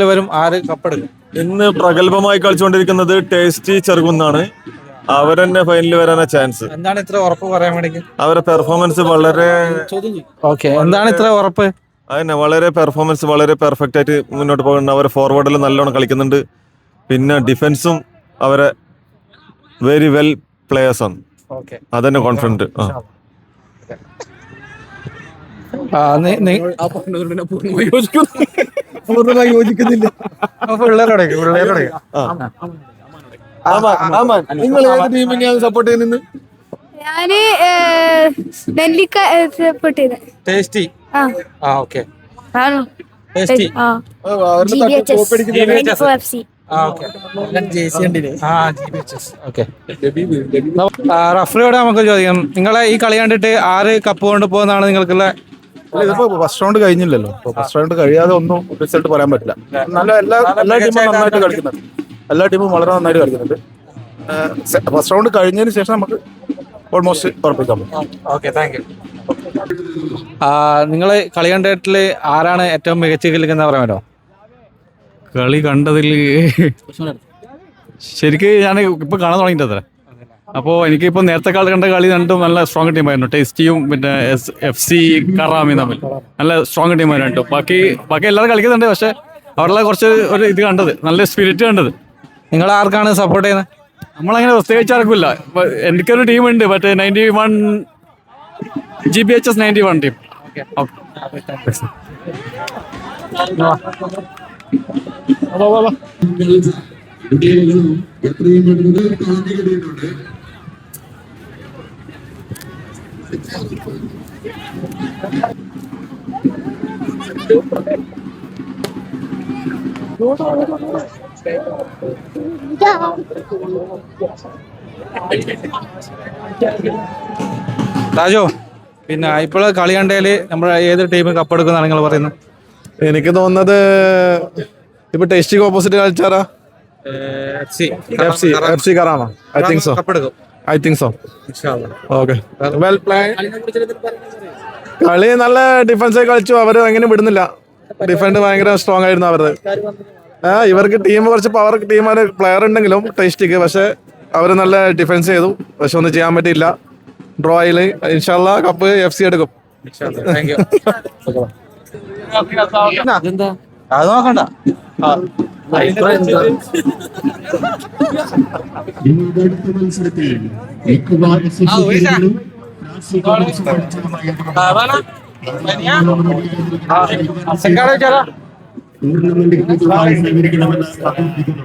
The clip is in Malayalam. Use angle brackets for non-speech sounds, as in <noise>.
വരും ആര് കപ്പെടുക്കും ഇന്ന് പ്രഗത്ഭമായി കളിച്ചുകൊണ്ടിരിക്കുന്നത് ടേസ്റ്റി ചെറുകുന്നാണ്. അവരെന്നെ ഫൈനലിൽ വരാനാ ചാൻസ് എന്താണ് ഇത്ര ഉറപ്പ് പറയാൻ വേണ്ടി അവരെ പെർഫോമൻസ് വളരെ ഓക്കെ എന്താണ് ഇത്ര ഉറപ്പ്? അതന്നെ വളരെ പെർഫോമൻസ് വളരെ പെർഫെക്റ്റ് ആയിട്ട് മുന്നോട്ട് പോകുന്നുണ്ട്. അവർ ഫോർവേഡിൽ നല്ലോണം കളിക്കുന്നുണ്ട്. പിന്നെ ഡിഫൻസും അവരെ വെരി വെൽ പ്ലേയേഴ്സ് ആണ്. ഓക്കെ അതന്നെ കോൺഫിഡന്റ് ആ. പൂർണമായി. യോജിക്കുന്നില്ല. പിള്ളേരോടെ പിള്ളേരോടെ നിങ്ങൾ ഏത് ടീമിനെയാണ് സപ്പോർട്ട് ചെയ്യുന്നത് ഞാൻ നെല്ലിക്ക സപ്പോർട്ട് ചെയ്ത്. ടേസ്റ്റി. ആ. ഓക്കെ. ആണോ? ടേസ്റ്റി. ആ. റഫറിയോട് നമുക്ക് ചോദിക്കാം. നിങ്ങളെ ഈ കളി കണ്ടിട്ട് ആറ് കപ്പ് കൊണ്ട് പോകുന്നതാണ് നിങ്ങൾക്കുള്ള അല്ല, ഇതിപ്പോ ഫസ്റ്റ് റൗണ്ട് കഴിഞ്ഞില്ലല്ലോ. ഫസ്റ്റ് റൗണ്ട് കഴിയാതെ ഒന്നും റിസൾട്ട് പറയാൻ പറ്റില്ല. നല്ല എല്ലാ എല്ലാ ടീമും നന്നായിട്ട് കളിക്കുന്നുണ്ട്. എല്ലാ ടീമും വളരെ നന്നായിട്ട് കളിക്കുന്നുണ്ട്. ഫസ്റ്റ് റൗണ്ട് കഴിഞ്ഞതിന് ശേഷം നമുക്ക് ഓൾമോസ്റ്റ് ഉറപ്പിക്കാൻ പറ്റും നിങ്ങൾ കളി കണ്ടിട്ടിൽ ആരാണ് ഏറ്റവും മികച്ച കളിക്കുന്ന പറയാമല്ലോ കളി കണ്ടതിൽ ശരിക്ക് ഞാൻ ഇപ്പൊ കാണാൻ തുടങ്ങിയിട്ടത്ര. അപ്പോൾ എനിക്ക് ഇപ്പോൾ നേരത്തെ കളി കണ്ട കളി രണ്ടും നല്ല സ്ട്രോങ് ടീമായിരുന്നു ടേസ്റ്റിയും പിന്നെ എഫ് സി കറാമിയും തമ്മിൽ. നല്ല സ്ട്രോങ് ടീമായിരുന്നു രണ്ടും. ബാക്കി ബാക്കി എല്ലാവരും കളിക്കുന്നുണ്ട് പക്ഷെ അവരുടെ കുറച്ച് ഒരു ഇത് കണ്ടത്. നല്ല സ്പിരിറ്റ് കണ്ടത്. നിങ്ങൾ ആർക്കാണ് സപ്പോർട്ട് ചെയ്യുന്നത്? നമ്മളങ്ങനെ പ്രത്യേകിച്ച് ആർക്കില്ല എനിക്കൊരു ടീം ഉണ്ട് മറ്റേ ninety one G B H S ninety one team എത്രയും പെട്ടെന്ന് കിട്ടിയിട്ടുണ്ട് രാജു പിന്നെ ഇപ്പോൾ കളി കണ്ടേൽ നമ്മൾ ഏത് ടീം കപ്പെടുക്കുന്നതാണ് നിങ്ങൾ പറയുന്നത്? എനിക്ക് തോന്നുന്നത് ഇപ്പൊ ടെസ്റ്റിക്ക് ഓപ്പോസിറ്റ് കളിച്ചാറാ എഫ് സി എഫ് സി കറാണോ I think so കപ്പെടുക്കും. I think so okay well plan കളി നല്ല ഡിഫൻസ് ആയി കളിച്ചു. അവർ എങ്ങനെ വിടുന്നില്ല. ഡിഫൻഡ് ഭയങ്കര സ്ട്രോങ് ആയിരുന്നു അവരുടെ ആ ഇവർക്ക് ടീം കുറച്ച് പവർ ടീം പ്ലെയർ ഉണ്ടെങ്കിലും ടേസ്റ്റിക്ക് പക്ഷെ അവർ നല്ല ഡിഫൻസ് ചെയ്തു. പക്ഷെ ഒന്നും ചെയ്യാൻ പറ്റിയില്ല. ഡ്രോ ആയിൽ ഇൻഷാല്ല കപ്പ് എഫ് സി എടുക്കും. <laughs> അത് നോക്കണ്ട. അടുത്ത മത്സരത്തിൽ മത്സരങ്ങളുമായി ടൂർണമെന്റിൽ കൂടുതലായി സഹകരിക്കണമെന്ന് അഭ്യർത്ഥിക്കുന്നു